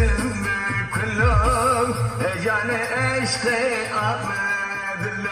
Ahmet'im kulum Yani işte Ahmet'im